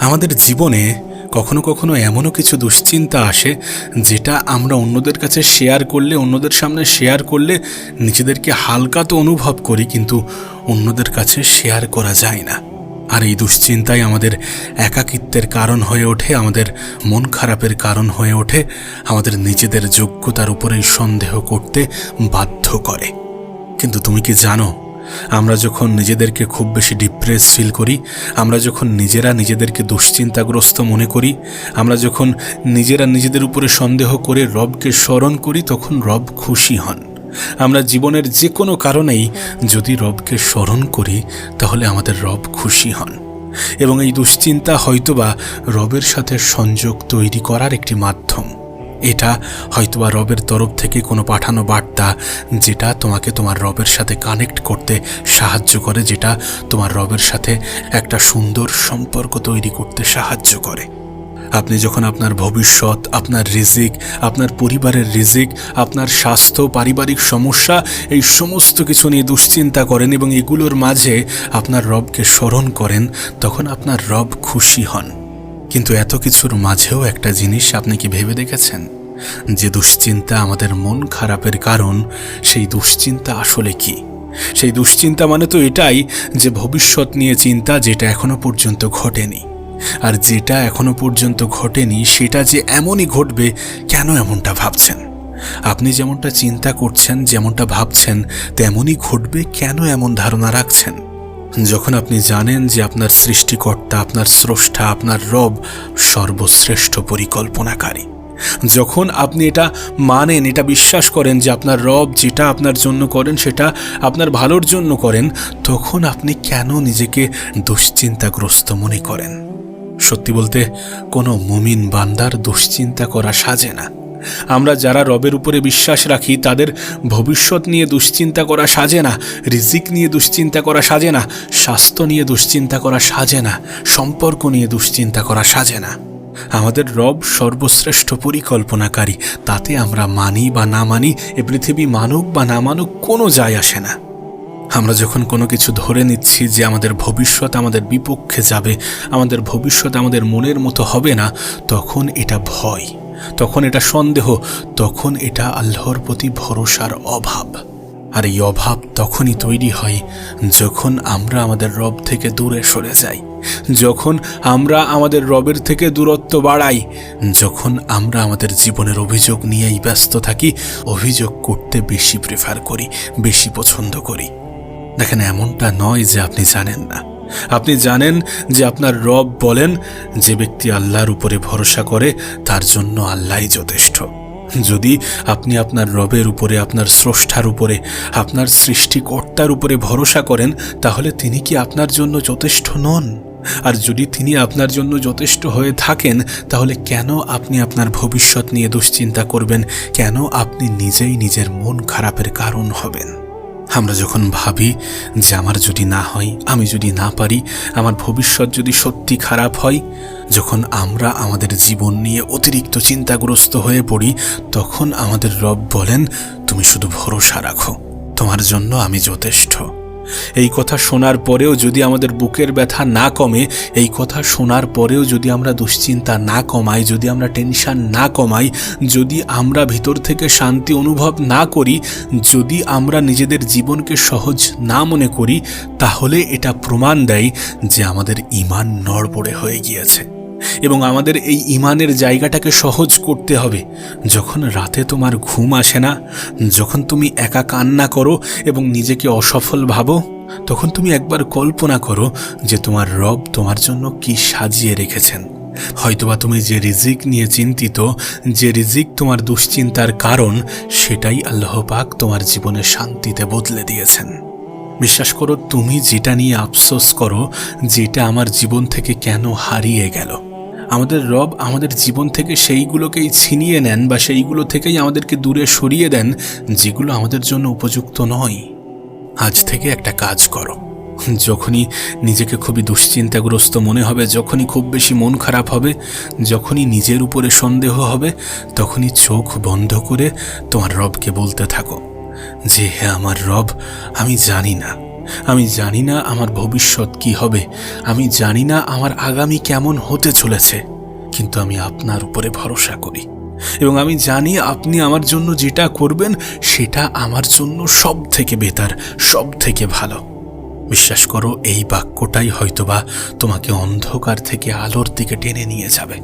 আমাদের জীবনে কখনো কখনো এমনও কিছু দুশ্চিন্তা আসে যেটা আমরা অন্যদের কাছে শেয়ার করলে, অন্যদের সামনে শেয়ার করলে নিজেদেরকে হালকা তো অনুভব করি কিন্তু অন্যদের কাছে শেয়ার করা যায় না। আর এই দুশ্চিন্তাই আমাদের একাকিত্বের কারণ হয়ে ওঠে, আমাদের মন খারাপের কারণ হয়ে ওঠে, আমাদের নিজেদের যোগ্যতার উপরেই সন্দেহ করতে বাধ্য করে। কিন্তু তুমি কি জানো আমরা যখন নিজেদেরকে খুব বেশি ডিপ্রেস ফিল করি, আমরা যখন নিজেরা নিজেদেরকে দুশ্চিন্তাগ্রস্ত মনে করি, আমরা যখন নিজেরা নিজেদের উপরে সন্দেহ করে রবকে স্মরণ করি, তখন রব খুশি হন। আমরা জীবনের যে কোনো কারণেই যদি রবকে স্মরণ করি, তাহলে আমাদের রব খুশি হন। এবং এই দুশ্চিন্তা হয়তোবা রবের সাথে সংযোগ তৈরি করার একটি মাধ্যম। এটা হয়তোবা রবের তরফ থেকে কোনো পাঠানো বার্তা যেটা তোমাকে তোমার রবের সাথে কানেক্ট করতে সাহায্য করে, যেটা তোমার রবের সাথে একটা সুন্দর সম্পর্ক তৈরি করতে সাহায্য করে। আপনি যখন আপনার ভবিষ্যৎ, আপনার রিজিক, আপনার পরিবারের রিজিক, আপনার স্বাস্থ্য, পারিবারিক সমস্যা, এই সমস্ত কিছু নিয়ে দুশ্চিন্তা করেন এবং এগুলোর মাঝে আপনার রবকে স্মরণ করেন, তখন আপনার রব খুশি হন। কিন্তু এত কিছুর মাঝেও একটা জিনিস আপনি কি ভেবে দেখেছেন? যে দুশ্চিন্তা আমাদের মন খারাপের কারণ, সেই দুশ্চিন্তা আসলে কি? সেই দুশ্চিন্তা মানে তো এটাই যে ভবিষ্যৎ নিয়ে চিন্তা যেটা এখনও পর্যন্ত ঘটেনি। আর যেটা এখনও পর্যন্ত ঘটেনি, সেটা যে এমনই ঘটবে, কেন এমনটা ভাবছেন? আপনি যেমনটা চিন্তা করছেন, যেমনটা ভাবছেন, তেমনই ঘটবে, কেন এমন ধারণা রাখছেন? যখন আপনি জানেন যে আপনার সৃষ্টিকর্তা, আপনার স্রষ্টা, আপনার রব সর্বশ্রেষ্ঠ পরিকল্পনাকারী। যখন আপনি এটা মানেন, এটা বিশ্বাস করেন যে আপনার রব যেটা আপনার জন্য করেন, সেটা আপনার ভালোর জন্য করেন, তখন আপনি কেন নিজেকে দুশ্চিন্তাগ্রস্ত মনে করেন? সত্যি বলতে কোনো মুমিন বান্দার দুশ্চিন্তা করা সাজে না। আমরা যারা রবের উপরে বিশ্বাস রাখি, তাদের ভবিষ্যৎ নিয়ে দুশ্চিন্তা করা সাজে না, রিজিক নিয়ে দুশ্চিন্তা করা সাজে না, স্বাস্থ্য নিয়ে দুশ্চিন্তা করা সাজে না, সম্পর্ক নিয়ে দুশ্চিন্তা করা সাজে না। আমাদের রব সর্বশ্রেষ্ঠ পরিকল্পনাকারী, তাতে আমরা মানি বা না মানি, এ পৃথিবী মানুক বা না মানুক, কোনো যায় আসে না। আমরা যখন কোনো কিছু ধরে নিচ্ছি যে আমাদের ভবিষ্যৎ আমাদের বিপক্ষে যাবে, আমাদের ভবিষ্যৎ আমাদের মনের মতো হবে না, তখন এটা ভয়। তখন এটা সন্দেহ, তখন এটা আল্লাহর প্রতি ভরসার অভাব। আর এই অভাব তখনই তৈরি হয় যখন আমরা আমাদের রব থেকে দূরে সরে যাই, যখন আমরা আমাদের রবের থেকে দূরত্ব বাড়াই, যখন আমরা আমাদের জীবনের অভিযোগ নিয়েই ব্যস্ত থাকি, অভিযোগ করতে বেশি প্রেফার করি, বেশি পছন্দ করি। দেখেন, এমনটা নয় যে আপনি জানেন না। আপনি জানেন যে আপনার রব বলেন, যে ব্যক্তি আল্লাহর উপরে ভরসা করে, তার জন্য আল্লাহই যথেষ্ট। যদি আপনি আপনার রবের উপরে, আপনার স্রষ্টার উপরে, আপনার সৃষ্টিকর্তার উপরে ভরসা করেন, তাহলে তিনি কি আপনার জন্য যথেষ্ট নন? আর যদি তিনি আপনার জন্য যথেষ্ট হয়ে থাকেন, তাহলে কেন আপনি আপনার ভবিষ্যৎ নিয়ে দুশ্চিন্তা করবেন? কেন আপনি নিজেই নিজের মন খারাপের কারণ হবেন? আমরা যখন ভাবি যে আমার যদি না হয়, আমি যদি না পারি, আমার ভবিষ্যৎ যদি সত্যি খারাপ হয়, যখন আমরা আমাদের জীবন নিয়ে অতিরিক্ত চিন্তাগ্রস্ত হয়ে পড়ি, তখন আমাদের রব বলেন, তুমি শুধু ভরসা রাখো। তোমার জন্য আমি যথেষ্ট। এই কথা শোনার পরেও যদি আমাদের বুকের ব্যথা না কমে, এই কথা শোনার পরেও যদি আমরা দুশ্চিন্তা না কমাই, যদি আমরা টেনশন না কমাই, যদি আমরা ভিতর থেকে শান্তি অনুভব না করি, যদি আমরা নিজেদের জীবনকে সহজ না মনে করি, তাহলে এটা প্রমাণ দেয় যে আমাদের ইমান নড়বড়ে হয়ে গিয়েছে। এবং আমাদের এই ইমানের জায়গাটাকে সহজ করতে হবে। যখন রাতে তোমার ঘুম আসে না, যখন তুমি একা কান্না করো এবং নিজেকে অসফল ভাবো, তখন তুমি একবার কল্পনা করো যে তোমার রব তোমার জন্য কি সাজিয়ে রেখেছেন। হয়তোবা তুমি যে রিজিক নিয়ে চিন্তিত, যে রিজিক তোমার দুশ্চিন্তার কারণ, সেটাই আল্লাহ পাক তোমার জীবনে শান্তিতে বদলে দিয়েছেন। বিশ্বাস করো, তুমি যেটা নিয়ে আফসোস করো, যেটা আমার জীবন থেকে কেন হারিয়ে গেল আমাদের রব আমাদের জীবন থেকে সেইগুলোকেই ছিনিয়ে নেন বা সেইগুলো থেকেই আমাদেরকে দূরে সরিয়ে দেন, যেগুলো আমাদের জন্য উপযুক্ত নয়। আজ থেকে একটা কাজ করো। যখনই নিজেকে খুবই দুশ্চিন্তাগ্রস্ত মনে হবে, যখনই খুব বেশি মন খারাপ হবে, যখনই নিজের উপরে সন্দেহ হবে, তখনই চোখ বন্ধ করে তোমার রবকে বলতে থাকো যে হ্যাঁ আমার রব, আমি জানি না। আমি জানি না আমার ভবিষ্যৎ কি হবে। আমি জানি না আমার আগামী কেমন হতে চলেছে। কিন্তু আমি আপনার উপরে ভরসা করি। এবং আমি জানি আপনি আমার জন্য যেটা করবেন, সেটা আমার জন্য সব থেকে বেতার সব থেকে ভালো। বিশ্বাস করো, এই বাক্যটাই হয়তোবা তোমাকে অন্ধকার থেকে আলোর দিকে টেনে নিয়ে যাবে।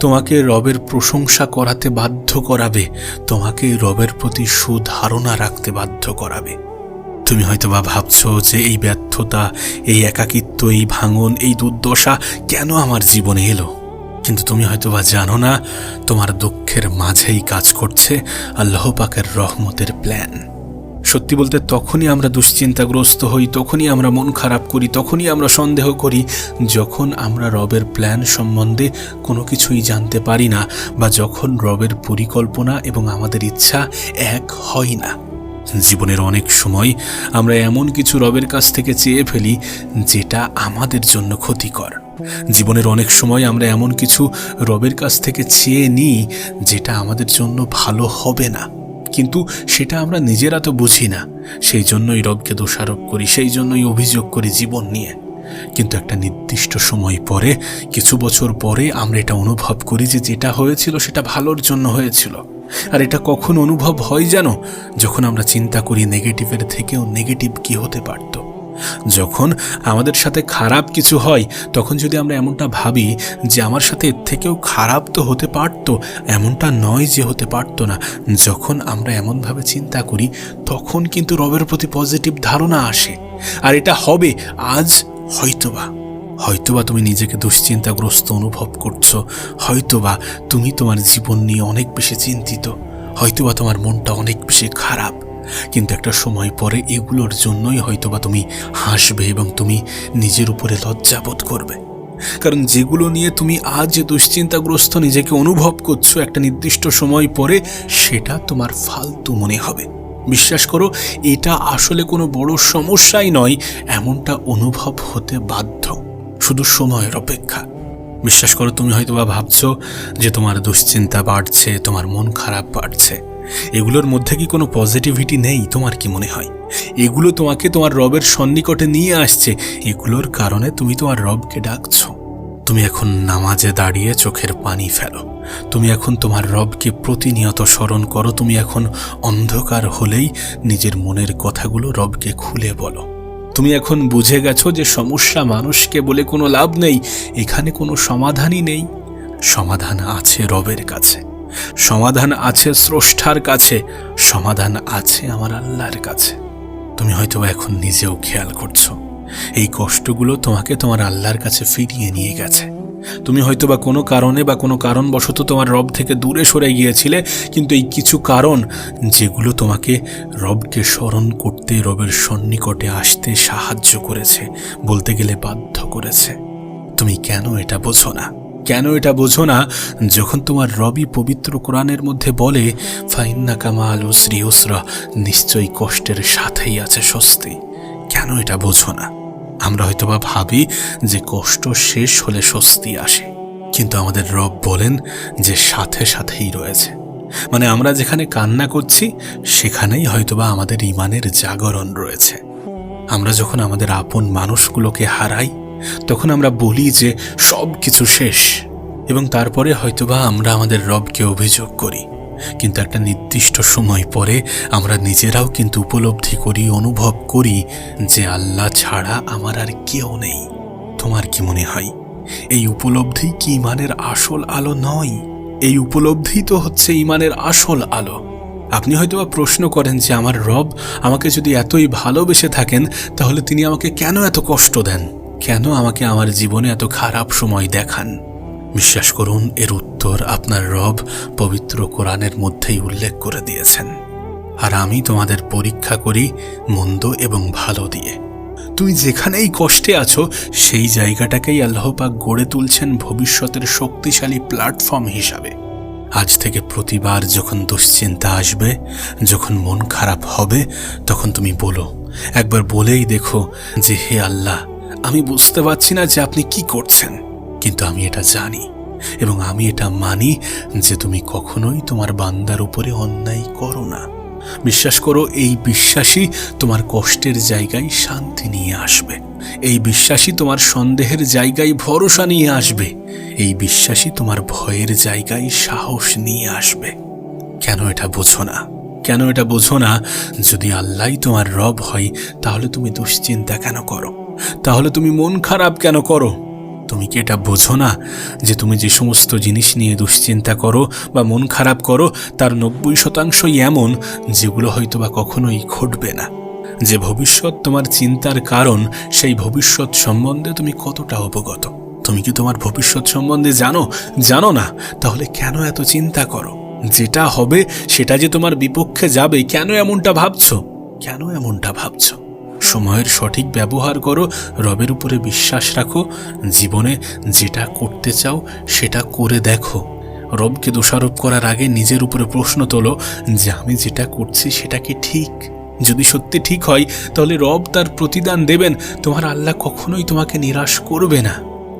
তোমাকে রবের প্রশংসা করাতে বাধ্য করাবে। তোমাকে রবের প্রতি সুধারণা রাখতে বাধ্য করাবে। তুমি হয়তোবা ভাবছ যে এই ব্যর্থতা, এই একাকিত্ব, এই ভাঙন, এই দুর্দশা কেন আমার জীবনে এলো? কিন্তু তুমি হয়তোবা জানো না, তোমার দুঃখের মাঝেই কাজ করছে আল্লাহ পাকের রহমতের প্ল্যান। সত্যি বলতে তখনই আমরা দুশ্চিন্তাগ্রস্ত হই, তখনই আমরা মন খারাপ করি, তখনই আমরা সন্দেহ করি, যখন আমরা রবের প্ল্যান সম্বন্ধে কোনো কিছুই জানতে পারি না বা যখন রবের পরিকল্পনা এবং আমাদের ইচ্ছা এক হয় না। জীবনের অনেক সময় আমরা এমন কিছু রবের কাছ থেকে চেয়ে ফেলি যেটা আমাদের জন্য ক্ষতিকর। জীবনের অনেক সময় আমরা এমন কিছু রবের কাছ থেকে চেয়ে নিই যেটা আমাদের জন্য ভালো হবে না। কিন্তু সেটা আমরা নিজেরা তো বুঝি না। সেই জন্যই রবকে দোষারোপ করি, সেই জন্যই অভিযোগ করি জীবন নিয়ে। কিন্তু একটা নির্দিষ্ট সময় পরে, কিছু বছর পরে আমরা এটা অনুভব করি যে যেটা হয়েছিল সেটা ভালোর জন্য হয়েছিল। আর এটা কখন অনুভব হয় জানো? যখন আমরা চিন্তা করি নেগেটিভের থেকেও নেগেটিভ কি হতে পারতো। যখন আমাদের সাথে খারাপ কিছু হয়, তখন যদি আমরা এমনটা ভাবি যে আমার সাথে এর থেকেও খারাপ তো হতে পারতো, এমনটা নয় যে হতে পারতো না। যখন আমরা এমনভাবে চিন্তা করি, তখন কিন্তু রবের প্রতি পজিটিভ ধারণা আসে। আর এটা হবে, আজ হয়তোবা। হয়তোবা তুমি নিজেকে দুশ্চিন্তাগ্রস্ত অনুভব করছ, হয়তোবা তুমি তোমার জীবন নিয়ে অনেক বেশি চিন্তিত, হয়তোবা তোমার মনটা অনেক বেশি খারাপ। কিন্তু একটা সময় পরে এগুলোর জন্যই হয়তোবা তুমি হাসবে এবং তুমি নিজের উপরে লজ্জাবোধ করবে। কারণ যেগুলো নিয়ে তুমি আজ যে দুশ্চিন্তাগ্রস্ত নিজেকে অনুভব করছ একটা নির্দিষ্ট সময় পরে, সেটা তোমার ফালতু মনে হবে। বিশ্বাস করো, এটা আসলে কোনো বড় সমস্যাই নয়, এমনটা অনুভব হতে বাধ্য। শুধু সময়ের অপেক্ষা। বিশ্বাস করো, তুমি হয়তোবা ভাবছ যে তোমার দুশ্চিন্তা বাড়ছে, তোমার মন খারাপ বাড়ছে। এগুলোর মধ্যে কি কোনো পজিটিভিটি নেই? তোমার কি মনে হয়? এগুলো তোমাকে তোমার রবের সন্নিকটে নিয়ে আসছে। এগুলোর কারণে তুমি তোমার রবকে ডাকছো। তুমি এখন নামাজে দাঁড়িয়ে চোখের পানি ফেলো। তুমি এখন তোমার রবকে প্রতিনিয়ত স্মরণ করো। তুমি এখন অন্ধকার হলেই নিজের মনের কথাগুলো রবকে খুলে বলো। তুমি এখন বুঝে গেছো যে সমস্যা মানুষকে বলে কোনো লাভ নেই, এখানে কোনো সমাধানই নেই। সমাধান আছে রবের কাছে, সমাধান আছে স্রষ্টার কাছে, সমাধান আছে আমার আল্লাহর কাছে। তুমি হয়তো এখন নিজেও খেয়াল করছ, এই কষ্টগুলো তোমাকে তোমার আল্লাহর কাছে ফিরিয়ে নিয়ে গেছে। তুমি হয়তো বা কোনো কারণে বা কোনো কারণবশত তোমার রব থেকে দূরে সরে গিয়েছিলে, কিন্তু এই কিছু কারণ যেগুলো তোমাকে রবকে স্মরণ করতে, রবের সন্নিকটে আসতে সাহায্য করেছে, বলতে গেলে বাধ্য করেছে। তুমি কেন এটা বোঝো না? কেন এটা বোঝো না? যখন তোমার রবি পবিত্র কোরআনের মধ্যে বলে, ফাইন্না কামাল উসরি উসরা নিশ্চয়ই কষ্টের সাথেই আছে স্বস্তি। কেন এটা বোঝো না? আমরা হয়তোবা ভাবি যে কষ্ট শেষ হলে স্বস্তি আসে। কিন্তু আমাদের রব বলেন যে সাথে সাথেই রয়েছে। মানে আমরা যেখানে কান্না করছি, সেখানেই হয়তোবা আমাদের ইমানের জাগরণ রয়েছে। আমরা যখন আমাদের আপন মানুষগুলোকে হারাই, তখন আমরা বলি যে সব কিছু শেষ এবং তারপরে হয়তোবা আমরা আমাদের রবকে অভিযোগ করি। কিন্তু একটা নির্দিষ্ট সময় পরে আমরা নিজেরাও কিন্তু উপলব্ধি করি, অনুভব করি যে আল্লাহ ছাড়া আমার আর কেউ নেই। তোমার কি মনে হয়? এই উপলব্ধি কি ইমানের আসল আলো নয়? এই উপলব্ধি তো হচ্ছে ইমানের আসল আলো। আপনি হয়তোবা প্রশ্ন করেন যে, আমার রব আমাকে যদি এতই ভালোবেসে থাকেন, তাহলে তিনি আমাকে কেন এত কষ্ট দেন? কেন আমাকে আমার জীবনে এত খারাপ সময় দেখান? বিশ্বাস করুন, এর উত্তর আপনার রব পবিত্র কোরআনের মধ্যেই উল্লেখ করে দিয়েছেন। আর আমি তোমাদের পরীক্ষা করি মন্দ এবং ভালো দিয়ে। তুমি যেখানেই কষ্টে আছো, সেই জায়গাটাকেই আল্লাহপাক গড়ে তুলছেন ভবিষ্যতের শক্তিশালী প্ল্যাটফর্ম হিসাবে। আজ থেকে প্রতিবার যখন দুশ্চিন্তা আসবে, যখন মন খারাপ হবে, তখন তুমি বলো, একবার বলেই দেখো যে, হে আল্লাহ, আমি বুঝতে পারছি না যে আপনি কি করছেন। কিন্তু আমি এটা জানি এবং আমি এটা মানি যে তুমি কখনোই তোমার বান্দার উপরে অন্যায় করো না। বিশ্বাস করো, এই বিশ্বাসই তোমার কষ্টের জায়গায় শান্তি নিয়ে আসবে। এই বিশ্বাসই তোমার সন্দেহের জায়গায় ভরসা নিয়ে আসবে। এই বিশ্বাসই তোমার ভয়ের জায়গায় সাহস নিয়ে আসবে। কেন এটা বোঝো না? কেন এটা বোঝো না? যদি আল্লাহই তোমার রব হয়, তাহলে তুমি দুশ্চিন্তা কেন করো? তাহলে তুমি মন খারাপ কেন করো? তুমি কি এটা বোঝো না যে তুমি যে সমস্ত জিনিস নিয়ে দুশ্চিন্তা করো বা মন খারাপ করো, তার নব্বই শতাংশই এমন যেগুলো হয়তো বা কখনোই ঘটবে না? যে ভবিষ্যৎ তোমার চিন্তার কারণ, সেই ভবিষ্যৎ সম্বন্ধে তুমি কতটা অবগত? তুমি কি তোমার ভবিষ্যৎ সম্বন্ধে জানো? জানো না? তাহলে কেন এত চিন্তা করো? যেটা হবে সেটা যে তোমার বিপক্ষে যাবে, কেন এমনটা ভাবছ? কেন এমনটা ভাবছ? সময়ের সঠিক ব্যবহার করো, রবের উপরে বিশ্বাস রাখো, জীবনে যেটা করতে চাও সেটা করে দেখো। রবকে দোষারোপ করার আগে নিজের উপরে প্রশ্ন তোলো যে আমি যেটা করছি সেটা কি ঠিক? যদি সত্যি ঠিক হয়, তাহলে রব তার প্রতিদান দেবেন। তোমার আল্লাহ কখনোই তোমাকে নিরাশ করবে না।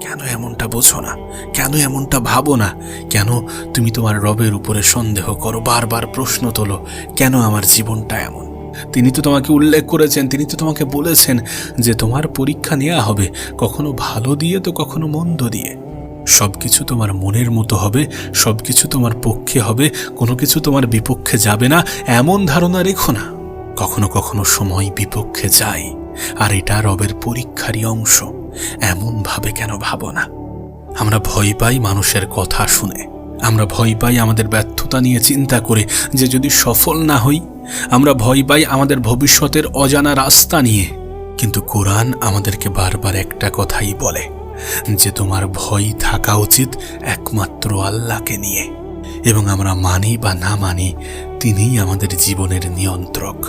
কেন এমনটা বোঝো না? কেন এমনটা ভাবো না? কেন তুমি তোমার রবের উপরে সন্দেহ করো? বারবার প্রশ্ন তোলো, কেন আমার জীবনটা এমন? তিনি তো তোমাকে উল্লেখ করেছেন, তিনি তো তোমাকে বলেছেন যে তোমার পরীক্ষা নেওয়া হবে, কখনো ভালো দিয়ে তো কখনো মন্দ দিয়ে। সব কিছু তোমার মনের মতো হবে সব কিছু তোমার পক্ষে হবে, কোনো কিছু তোমার বিপক্ষে যাবে না, এমন ধারণা রেখো না। কখনো কখনো সময় বিপক্ষে যায়, আর এটা রবের পরীক্ষারই অংশ, এমনভাবে কেন ভাবো না? আমরা ভয় পাই মানুষের কথা শুনে, আমরা ভয় পাই আমাদের ব্যর্থতা নিয়ে চিন্তা করে যে যদি সফল না হই আমরা ভয় পাই আমাদের ভবিষ্যতের অজানা রাস্তা নিয়ে। কিন্তু কোরআন আমাদেরকে বারবার একটা কথাই বলে যে তোমার ভয় থাকা উচিত একমাত্র আল্লাহকে নিয়ে। এবং আমরা মানি বা না মানি, তিনিই আমাদের জীবনের নিয়ন্ত্রক।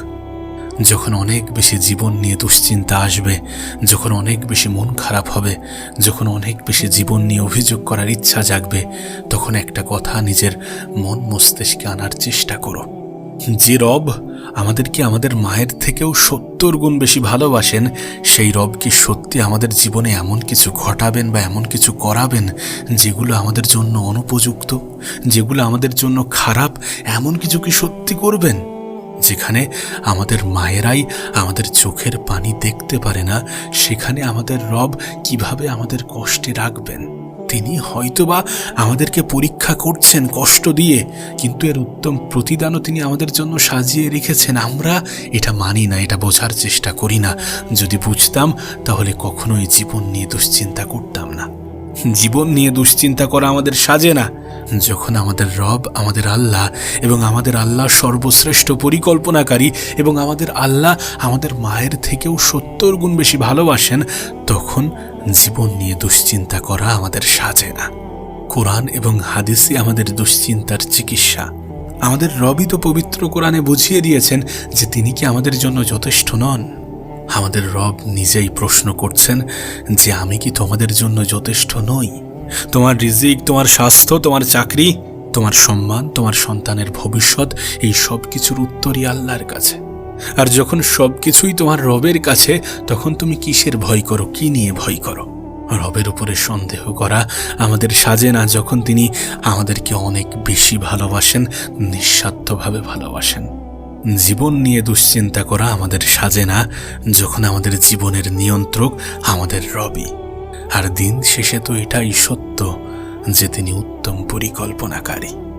যখন অনেক বেশি জীবন নিয়ে দুশ্চিন্তা আসবে, যখন অনেক বেশি মন খারাপ হবে, যখন অনেক বেশি জীবন নিয়ে অভিযোগ করার ইচ্ছা জাগবে, তখন একটা কথা নিজের মন মস্তিষ্কে আনার চেষ্টা করো। যে রব আমাদেরকে আমাদের মায়ের থেকেও সত্তর গুণ বেশি ভালোবাসেন, সেই রব কি সত্যি আমাদের জীবনে এমন কিছু ঘটাবেন বা এমন কিছু করাবেন যেগুলো আমাদের জন্য অনুপযুক্ত, যেগুলো আমাদের জন্য খারাপ, এমন কিছু কি সত্যি করবেন? যেখানে আমাদের মায়েরাই আমাদের চোখের পানি দেখতে পারে না, সেখানে আমাদের রব কীভাবে আমাদের কষ্টে রাখবেন? তিনি হয়তোবা আমাদেরকে পরীক্ষা করছেন কষ্ট দিয়ে, কিন্তু এর উত্তম প্রতিদানও তিনি আমাদের জন্য সাজিয়ে রেখেছেন। আমরা এটা মানি না, এটা বোঝার চেষ্টা করি না। যদি বুঝতাম, তাহলে কখনোই জীবন নিয়ে দুশ্চিন্তা করতাম না। জীবন নিয়ে দুশ্চিন্তা করা আমাদের সাজে না। যখন আমাদের রব, আমাদের আল্লাহ এবং আমাদের আল্লাহ সর্বশ্রেষ্ঠ পরিকল্পনাকারী এবং আমাদের আল্লাহ আমাদের মায়ের থেকেও সত্তর গুণ বেশি ভালোবাসেন, তখন জীবন নিয়ে দুশ্চিন্তা করা আমাদের সাজে না। কোরআন এবং হাদিসই আমাদের দুশ্চিন্তার চিকিৎসা। আমাদের রবি তো পবিত্র কোরআনে বুঝিয়ে দিয়েছেন যে তিনি কি আমাদের জন্য যথেষ্ট নন। আমাদের রব নিজেই প্রশ্ন করছেন যে আমি কি তোমাদের জন্য যথেষ্ট নই? তোমার রিজিক, তোমার স্বাস্থ্য, তোমার চাকরি, তোমার সম্মান, তোমার সন্তানের ভবিষ্যৎ, এই সব কিছুর উত্তরই আল্লাহর কাছে। আর যখন সব কিছুই তোমার রবের কাছে, তখন তুমি কিসের ভয় করো? কি নিয়ে ভয় করো? রবের উপরে সন্দেহ করা আমাদের সাজে না, যখন তিনি আমাদেরকে অনেক বেশি ভালোবাসেন, নিঃস্বার্থভাবে ভালোবাসেন। জীবন নিয়ে দুশ্চিন্তা করা আমাদের সাজে না, যখন আমাদের জীবনের নিয়ন্ত্রক আমাদের রবি আর দিন শেষে তো এটাই সত্য যে তিনি উত্তম পরিকল্পনাকারী।